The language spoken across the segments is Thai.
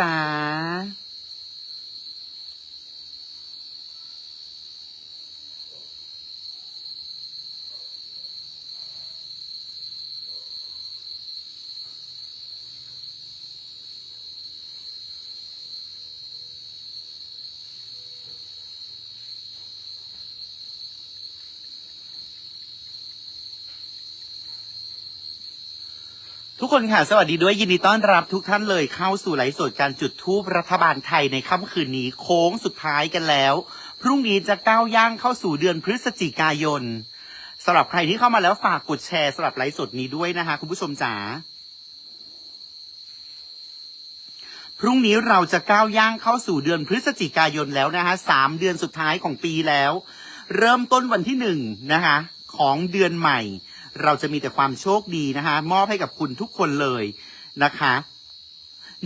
จ๋า ทุกคนค่ะ สวัสดีด้วยยินดีต้อนรับทุกท่านเลยเข้าสู่ไลฟ์สดการจุดทูปรัฐบาลไทยในค่ำคืนนี้โค้งสุดท้ายกันแล้ว พรุ่งนี้จะก้าวย่างเข้าสู่เดือนพฤศจิกายนสำหรับใครที่เข้ามาแล้วฝากกดแชร์สำหรับไลฟ์สดนี้ด้วยนะคะ คุณผู้ชมจ๋าพรุ่งนี้เราจะก้าวย่างเข้าสู่เดือนพฤศจิกายนแล้วนะคะสามเดือนสุดท้ายของปีแล้ว เริ่มต้นวันที่หนึ่งนะคะ ของเดือนใหม่ เราจะมีแต่ความโชคดีนะคะ มอบให้กับคุณทุกคนเลยนะคะ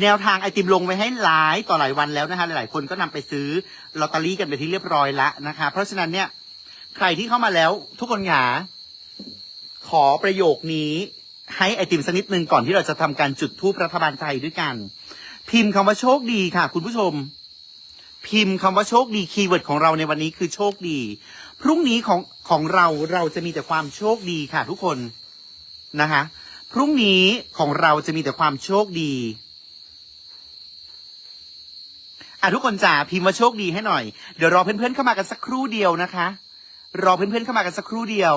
แนวทางไอติมลงไว้ให้หลายต่อหลายวันแล้วนะคะ หลายๆ คนก็นำไปซื้อลอตเตอรี่กันไปที่เรียบร้อยแล้วนะคะ เพราะฉะนั้นเนี่ย ใครที่เข้ามาแล้วทุกคนหงาขอประโยคนี้ให้ไอติมสักนิดนึงก่อนที่เราจะทำการจุดทูปรัฐบาลไทยด้วยกัน พิมพ์คำว่าโชคดีค่ะ คุณผู้ชม พิมพ์คำว่าโชคดีคีย์เวิร์ดของเราในวันนี้คือโชคดี พรุ่งนี้ของของเราเราจะมีแต่ความโชคดีค่ะ ทุกคนนะคะพรุ่งนี้ของเราจะมีแต่ความโชคดีอะทุกคนจ๋าพิมพ์ว่าโชคดีให้หน่อย เดี๋ยวรอเพื่อนๆเข้ามากันสักครู่เดียวนะคะ รอเพื่อนๆเข้ามากันสักครู่เดียว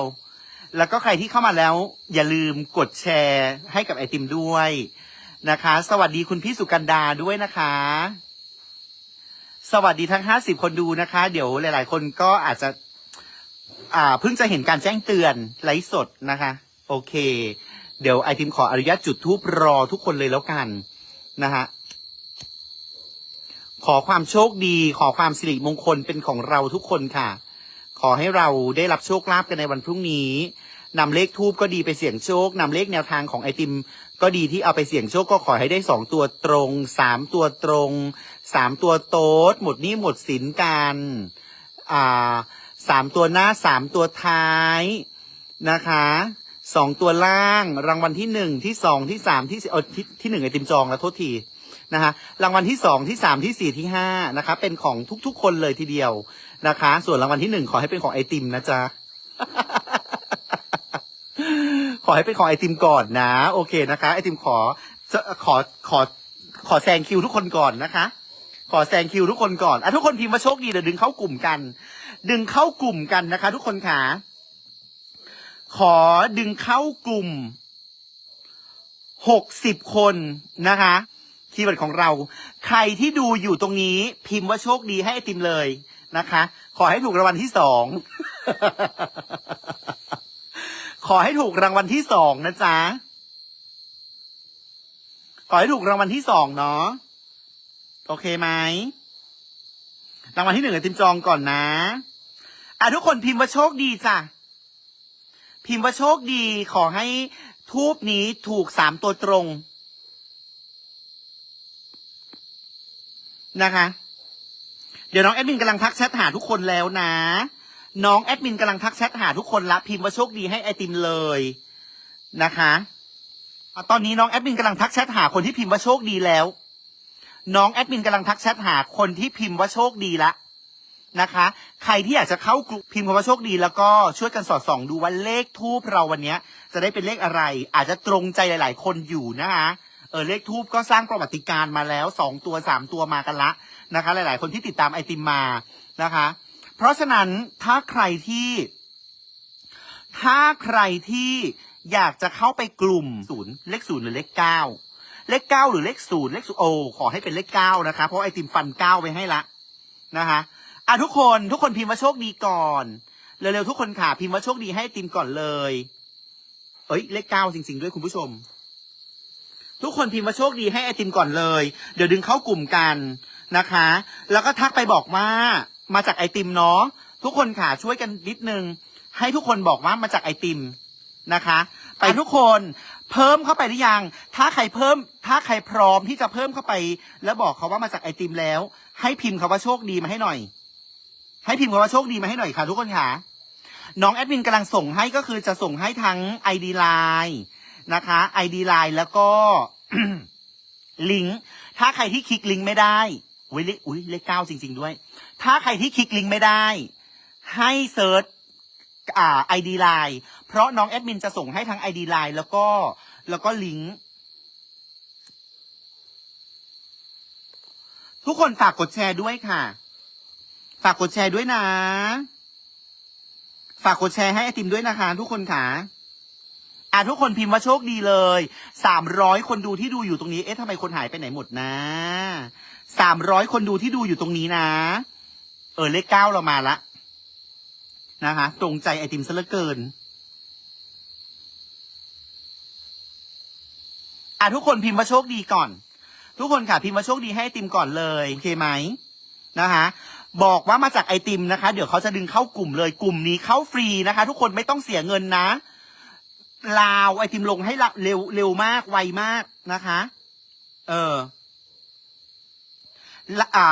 แล้วก็ใครที่เข้ามาแล้ว อย่าลืมกดแชร์ให้กับไอติมด้วยนะคะ สวัสดีคุณพี่สุกันดาด้วยนะคะ สวัสดีทั้งห้าสิบคนดูนะคะ เดี๋ยวหลาย ๆ คนก็อาจจะ อ่าเพิ่งจะเห็นการแจ้งเตือนไลฟ์สดนะคะ โอเค เดี๋ยวไอติมขออนุญาตจุดทูปรอทุกคนเลยแล้วกันนะฮะขอความโชคดีขอความสิริมงคลเป็นของเราทุกคนค่ะ ขอให้เราได้รับโชคลาภกันในวันพรุ่งนี้นำเลขทูบก็ดีไปเสี่ยงโชคนำเลขแนวทางของไอติม ก็ดีที่เอาไปเสี่ยงโชคก็ขอให้ได้สองตัวตรงสามตัวตรงสามตัวโต๊ดหมดหนี้หมดสินกันอ่า สามตัวหน้าสามตัวท้ายนะคะสองตัวล่างรางวัลที่หนึ่งที่สองที่สามที่สี่เออที่ที่หนึ่งไอติมจองแล้วโทษทีนะคะรางวัลที่สองที่สามที่สี่ที่ห้านะคะเป็นของทุกๆ คนเลยทีเดียวนะคะ ส่วนรางวัลที่หนึ่งขอให้เป็นของไอติมนะจ๊ะขอให้เป็นของไอติมก่อนนะ โอเคนะคะ ไอติมขอขอขอขอแซงคิวทุกคนก่อนนะคะ ขอแซงคิวทุกคนก่อนอะทุกคนพิมพ์มาโชคดีเดี๋ยวดึงเข้ากลุ่มกัน ดึงเข้ากลุ่มกันนะคะ ทุกคนค่ะ ขอดึงเข้ากลุ่มหกสิบคนนะคะคีย์เวิร์ดของเรา ใครที่ดูอยู่ตรงนี้ พิมพ์ว่าโชคดีให้ไอติมเลยนะคะ ขอให้ถูกรางวัลที่สองขอให้ถูกรางวัลที่สองนะจ๊ะ ขอให้ถูกรางวัลที่สองเนาะ โอเคไหม รางวัลที่หนึ่งไอติมจองก่อนนะ อะทุกคนพิมพ์ว่าโชคดีจ้ะ พิมพ์ว่าโชคดี ขอให้ทูบนี้ถูกสามตัวตรง นะคะ เดี๋ยวน้องแอดมินกำลังทักแชทหาทุกคนแล้วนะ น้องแอดมินกำลังทักแชทหาทุกคนละพิมพ์ว่าโชคดีให้ไอติมเลยนะคะอะตอนนี้น้องแอดมินกำลังทักแชทหาคนที่พิมพ์ว่าโชคดีแล้ว น้องแอดมินกำลังทักแชทหาคนที่พิมพ์ว่าโชคดีละนะคะ ใครที่อยากจะเข้ากลุ่มพิมพ์คำว่าโชคดี แล้วก็ช่วยกันสอดส่องดูว่าเลขทูปเราวันนี้จะได้เป็นเลขอะไร อาจจะตรงใจหลาย ๆ คนอยู่นะคะเออเลขทูปก็สร้างประวัติการมาแล้วสองตัวสามตัวมากันละนะคะ หลาย ๆ คนที่ติดตามไอติมมานะคะ เพราะฉะนั้นถ้าใครที่ ถ้าใครที่อยากจะเข้าไปกลุ่มศูนย์เลขศูนย์หรือเลขเก้าเลขเก้าหรือเลขศูนย์เลขศูนย์โอขอให้เป็นเลขเก้านะคะ เพราะไอติมฟันเก้าไว้ให้ละนะคะ อะทุกคนทุกคนพิมพ์ว่าโชคดีก่อนเร็วๆทุกคนค่ะพิมพ์ว่าโชคดีให้ไอติมก่อนเลย เอ้ยเลขเก้าจริง ๆ ด้วยคุณผู้ชม ทุกคนพิมพ์ว่าโชคดีให้ไอติมก่อนเลย เดี๋ยวดึงเข้ากลุ่มกันนะคะ แล้วก็ทักไปบอกว่ามาจากไอติมเนาะทุกคนค่ะช่วยกันนิดนึง ให้ทุกคนบอกว่ามาจากไอติมนะคะ ไปทุกคนเพิ่มเข้าไปหรือยัง ถ้าใครเพิ่ม ถ้าใครพร้อมที่จะเพิ่มเข้าไป แล้วบอกเขาว่ามาจากไอติมแล้ว ให้พิมพ์คาว่าโชคดีมาให้หน่อย ให้พิมพ์คาว่าโชคดีมาให้หน่อยค่ะทุกคนค่ะ น้องแอดมินกำลังส่งให้ก็คือจะส่งให้ทั้ง ID Line นะคะ ID Line แล้วก็ลิงก์ถ้าใครที่คลิกลิงก์ไม่ได้อุ้ยเลขอุ้ยเลขเก้าจริง ๆ ด้วย ถ้าใครที่คลิกลิงก์ไม่ได้ ให้เซิร์ชอ่าไอดีไลน์เพราะน้องแอดมินจะส่งให้ทั้งไอดีไลน์แล้วก็แล้วก็ลิงก์ทุกคนฝากกดแชร์ด้วยค่ะ ฝากกดแชร์ด้วยนะ ฝากกดแชร์ให้ไอติมด้วยนะคะ ทุกคนค่ะอะทุกคนพิมพ์ว่าโชคดีเลยสามร้อยคนดูที่ดูอยู่ตรงนี้ เอ๊ะทำไมคนหายไปไหนหมดนะสามร้อยคนดูที่ดูอยู่ตรงนี้นะ เออเลขเก้าเรามาละนะคะ ตรงใจไอติมซะเหลือเกินอะทุกคนพิมพ์ว่าโชคดีก่อน ทุกคนค่ะพิมพ์ว่าโชคดีให้ไอติมก่อนเลย โอเคไหมนะคะ บอกว่ามาจากไอติมนะคะ เดี๋ยวเขาจะดึงเข้ากลุ่มเลยกลุ่มนี้เข้าฟรีนะคะ ทุกคนไม่ต้องเสียเงินนะ ลาวไอติมลงให้เร็วเร็วมากไวมากนะคะ เออละอ่า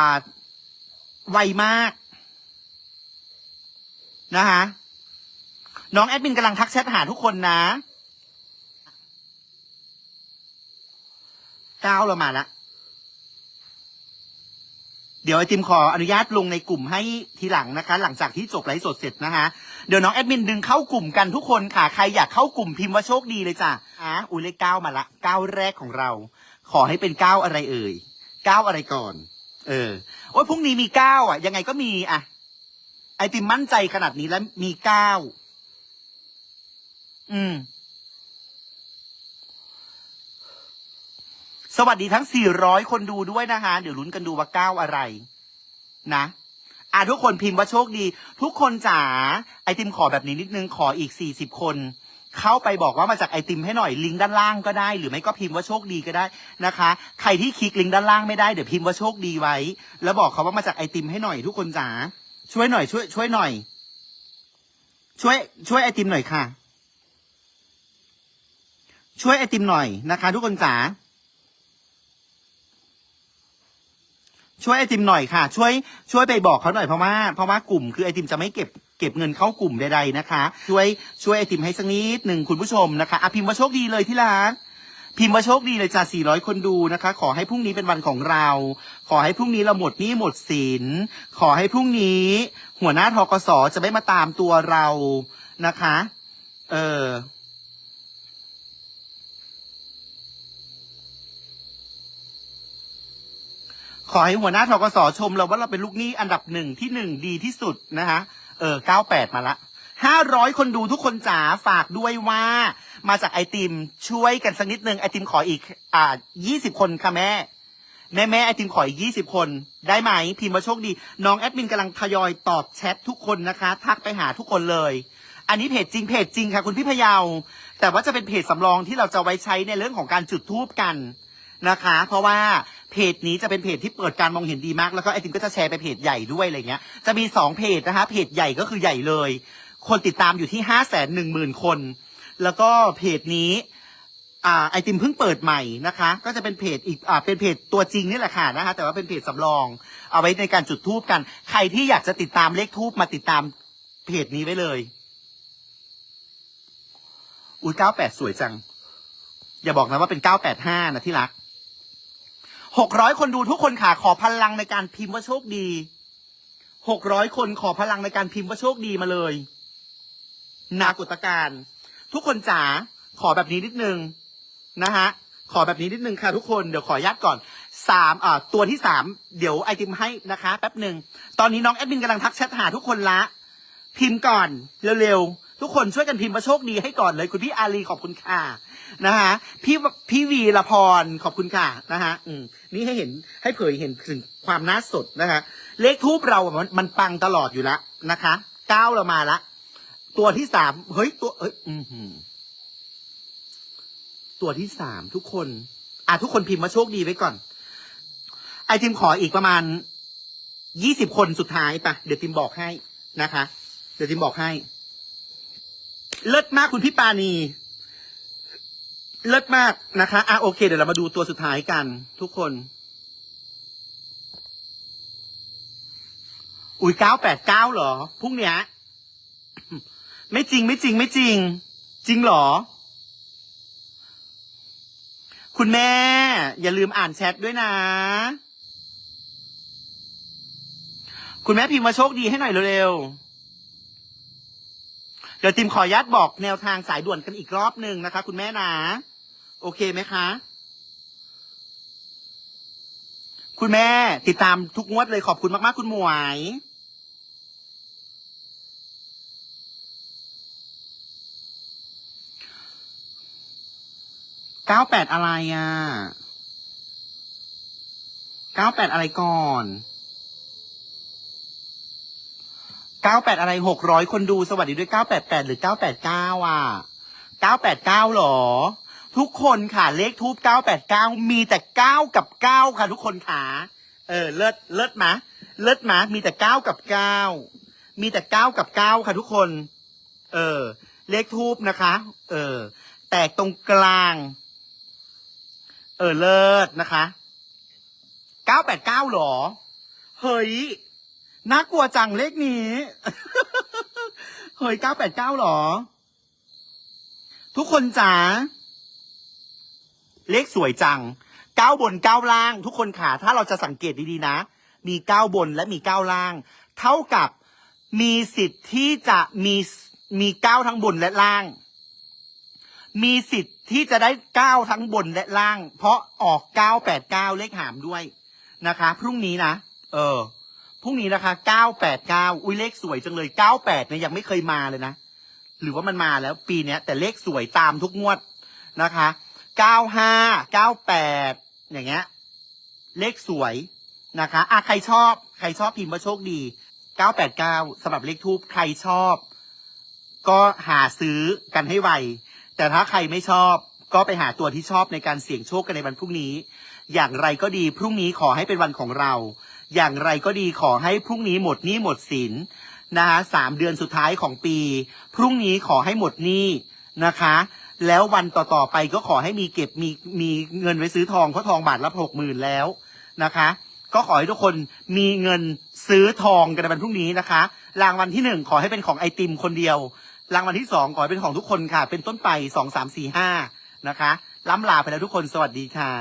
ไวมากนะคะน้องแอดมินกำลังทักแชทหาทุกคนนะก้าวเรามาล้ว เดี๋ยวไอติมขออนุญาตลงในกลุ่มให้ทีหลังนะคะ หลังจากที่จบไลฟ์สดเสร็จนะคะ เดี๋ยวน้องแอดมินดึงเข้ากลุ่มกันทุกคนค่ะ ใครอยากเข้ากลุ่มพิมพ์ว่าโชคดีเลยจ้ะอะอุ้ยเลขเก้ามาละเก้าแรกของเรา ขอให้เป็นเก้าอะไรเอ่ยเก้าอะไรก่อน เออ โอ้ยพรุ่งนี้มีเก้าอะ ยังไงก็มีอะ ไอติมมั่นใจขนาดนี้แล้วมีเก้าอืม สวัสดีทั้ง 400 คนดูด้วยนะคะ เดี๋ยวลุ้นกันดูว่าเก้าอะไร นะอะทุกคนพิมพ์ว่าโชคดี ทุกคนจ๋าไอติมขอแบบนี้นิดนึงขออีก 40 คน เข้าไปบอกว่ามาจากไอติมให้หน่อยลิงก์ด้านล่างก็ได้ หรือไม่ก็พิมพ์ว่าโชคดีก็ได้นะคะ ใครที่คลิกลิงก์ด้านล่างไม่ได้เดี๋ยวพิมพ์ว่าโชคดีไว้ แล้วบอกเขาว่ามาจากไอติมให้หน่อย ทุกคนจ๋าช่วยหน่อยช่วย ช่วยหน่อย ช่วย ช่วยไอติมหน่อยค่ะ ช่วยไอติมหน่อยนะคะ ทุกคนจ๋า ช่วยไอติมหน่อยค่ะ ช่วยช่วยไปบอกเขาหน่อยเพราะว่าเพราะว่ากลุ่มคือไอติมจะไม่เก็บเก็บเงินเข้ากลุ่มใดๆนะคะ ช่วยช่วยไอติมให้สักนิดหนึ่งคุณผู้ชมนะคะอะพิมพ์ว่าโชคดีเลยที่รักพิมพ์ว่าโชคดีเลยจ้า400 คนดูนะคะ ขอให้พรุ่งนี้เป็นวันของเรา ขอให้พรุ่งนี้เราหมดหนี้หมดสิน ขอให้พรุ่งนี้ หัวหน้าทกสจะไม่มาตามตัวเรานะคะ เออ ขอให้หัวหน้าทกสชมเราว่าเราเป็นลูกหนี้อันดับหนึ่งที่หนึ่งดีที่สุดนะคะเออเก้าแปดมาละห้าร้อยคนดูทุกคนจ๋าฝากด้วยว่า มาจากไอติมช่วยกันสักนิดนึงไอติมขออีก อ่ายี่สิบคนค่ะแม่ แม่แม่ไอติมขออีกยี่สิบคน ได้ไหมพิมพ์มาโชคดี น้องแอดมินกำลังทยอยตอบแชททุกคนนะคะ ทักไปหาทุกคนเลย อันนี้เพจจริงเพจจริงค่ะคุณพี่พยาว แต่ว่าจะเป็นเพจสำรองที่เราจะไว้ใช้ในเรื่องของการจุดทูบกันนะคะ เพราะว่า เพจนี้จะเป็นเพจที่เปิดการมองเห็นดีมาก แล้วก็ไอติมก็จะแชร์ไปเพจใหญ่ด้วยอะไรเงี้ย จะมีสองเพจนะคะเพจใหญ่ก็คือใหญ่เลย คนติดตามอยู่ที่ห้าแสนหนึ่งหมื่นคน แล้วก็เพจนี้อ่าไอติมเพิ่งเปิดใหม่นะคะ ก็จะเป็นเพจอีกอ่าเป็นเพจตัวจริงนี่แหละค่ะนะคะแต่ว่าเป็นเพจสำรอง เอาไว้ในการจุดทูบกัน ใครที่อยากจะติดตามเลขทูบมาติดตามเพจนี้ไว้เลยอุ้ยเก้าแปดสวยจัง อย่าบอกนะว่าเป็นเก้าแปดห้านะที่รัก หกร้อยคนดูทุกคนค่ะขอพลังในการพิมพ์ว่าโชคดีหกร้อยคนขอพลังในการพิมพ์ว่าโชคดีมาเลยนากุตการ ทุกคนจ๋าขอแบบนี้นิดนึงนะฮะขอแบบนี้นิดนึงค่ะทุกคนเดี๋ยวขอญาตก่อนสามอ่าตัวที่สามเดี๋ยวไอติมให้นะคะแป๊บหนึ่งตอนนี้น้องแอดมินกำลังทักแชทหาทุกคนละ พิมพ์ก่อนเร็วๆ ทุกคนช่วยกันพิมพ์ว่าโชคดีให้ก่อนเลย คุณพี่อารีขอบคุณค่ะนะฮะพี่พี่วีละพรขอบคุณค่ะนะฮะอืมนี่ให้เห็นให้เผยเห็นถึงความน่าสดนะคะเลขทูบเรามันมันปังตลอดอยู่แล้วนะคะเก้าเรามาละ ตัวที่สามเฮ้ยตัวเอ้ยอือหือตัวที่สามทุกคน อะทุกคนพิมพ์มาโชคดีไว้ก่อน ไอติมขออีกประมาณยี่สิบคนสุดท้ายปะเดี๋ยวติมบอกให้นะคะ เดี๋ยวติมบอกให้ เลิศมากคุณพี่ปานี เลิศมากนะคะ อะโอเค เดี๋ยวเรามาดูตัวสุดท้ายกันทุกคน อุ้ยเก้าแปดเก้าหรอ พรุ่งเนี้ย ไม่จริงไม่จริงไม่จริง จริงหรอ คุณแม่ อย่าลืมอ่านแชทด้วยนะคุณแม่พิมพ์มาโชคดีให้หน่อยเร็วๆ เดี๋ยวติมขออนุญาตบอกแนวทางสายด่วนกันอีกรอบหนึ่งนะคะ คุณแม่นะ โอเคไหมคะ คุณแม่ติดตามทุกงวดเลยขอบคุณมากๆ คุณหมวย เก้าแปดอะไรอะ เก้าแปดอะไรก่อน เก้าแปดอะไรหกร้อยคนดูสวัสดีด้วยเก้าแปดแปดหรือเก้าแปดเก้าอะเก้าแปดเก้าหรอ ทุกคนค่ะ เลขทูบเก้าแปดเก้ามีแต่เก้ากับเก้าค่ะ ทุกคนค่ะ เออ เลิศเลิศมะ เลิศมะ มีแต่เก้ากับเก้ามีแต่เก้ากับเก้าค่ะทุกคน เออ เลขทูบนะคะ เออ แตกตรงกลาง เออ เลิศนะคะเก้าแปดเก้าหรอ เฮ้ย น่ากลัวจังเลขนี้ เฮ้ยเก้าแปดเก้าหรอ ทุกคนจ๋า เลขสวยจัง เก้าบนเก้าล่าง ทุกคนขาถ้าเราจะสังเกตดีๆนะ มีเก้าบนและมีเก้าล่าง เท่ากับมีสิทธิ์ที่จะมีมีเก้าทั้งบนและล่าง มีสิทธิ์ที่จะได้เก้าทั้งบนและล่าง เพราะออกเก้าแปดเก้าเลขหามด้วยนะคะ พรุ่งนี้นะ เออ พรุ่งนี้นะคะเก้าแปดเก้าอุ้ยเลขสวยจังเลยเก้าแปดเนี่ยยังไม่เคยมาเลยนะ หรือว่ามันมาแล้วปีเนี้ย แต่เลขสวยตามทุกงวดนะคะเก้าห้าเก้าแปดอย่างเงี้ย เลขสวยนะคะอะใครชอบ ใครชอบพิมพ์ว่าโชคดีเก้าแปดเก้าสำหรับเลขทูบใครชอบ ก็หาซื้อกันให้ไว แต่ถ้าใครไม่ชอบก็ไปหาตัวที่ชอบในการเสี่ยงโชคกันในวันพรุ่งนี้ อย่างไรก็ดีพรุ่งนี้ขอให้เป็นวันของเรา อย่างไรก็ดีขอให้พรุ่งนี้หมดหนี้หมดสินนะคะสามเดือนสุดท้ายของปี พรุ่งนี้ขอให้หมดหนี้นะคะ แล้ววันต่อๆไปก็ขอให้มีเก็บมีมีเงินไว้ซื้อทองเพราะทองบาทละหกหมื่นแล้วนะคะ ก็ขอให้ทุกคนมีเงินซื้อทองกันในวันพรุ่งนี้นะคะ รางวัลที่หนึ่งขอให้เป็นของไอติมคนเดียว รางวัลที่สองขอให้เป็นของทุกคนค่ะ เป็นต้นไปสองสามสี่ห้านะคะ ล้ำลาไปแล้วทุกคนสวัสดีค่ะ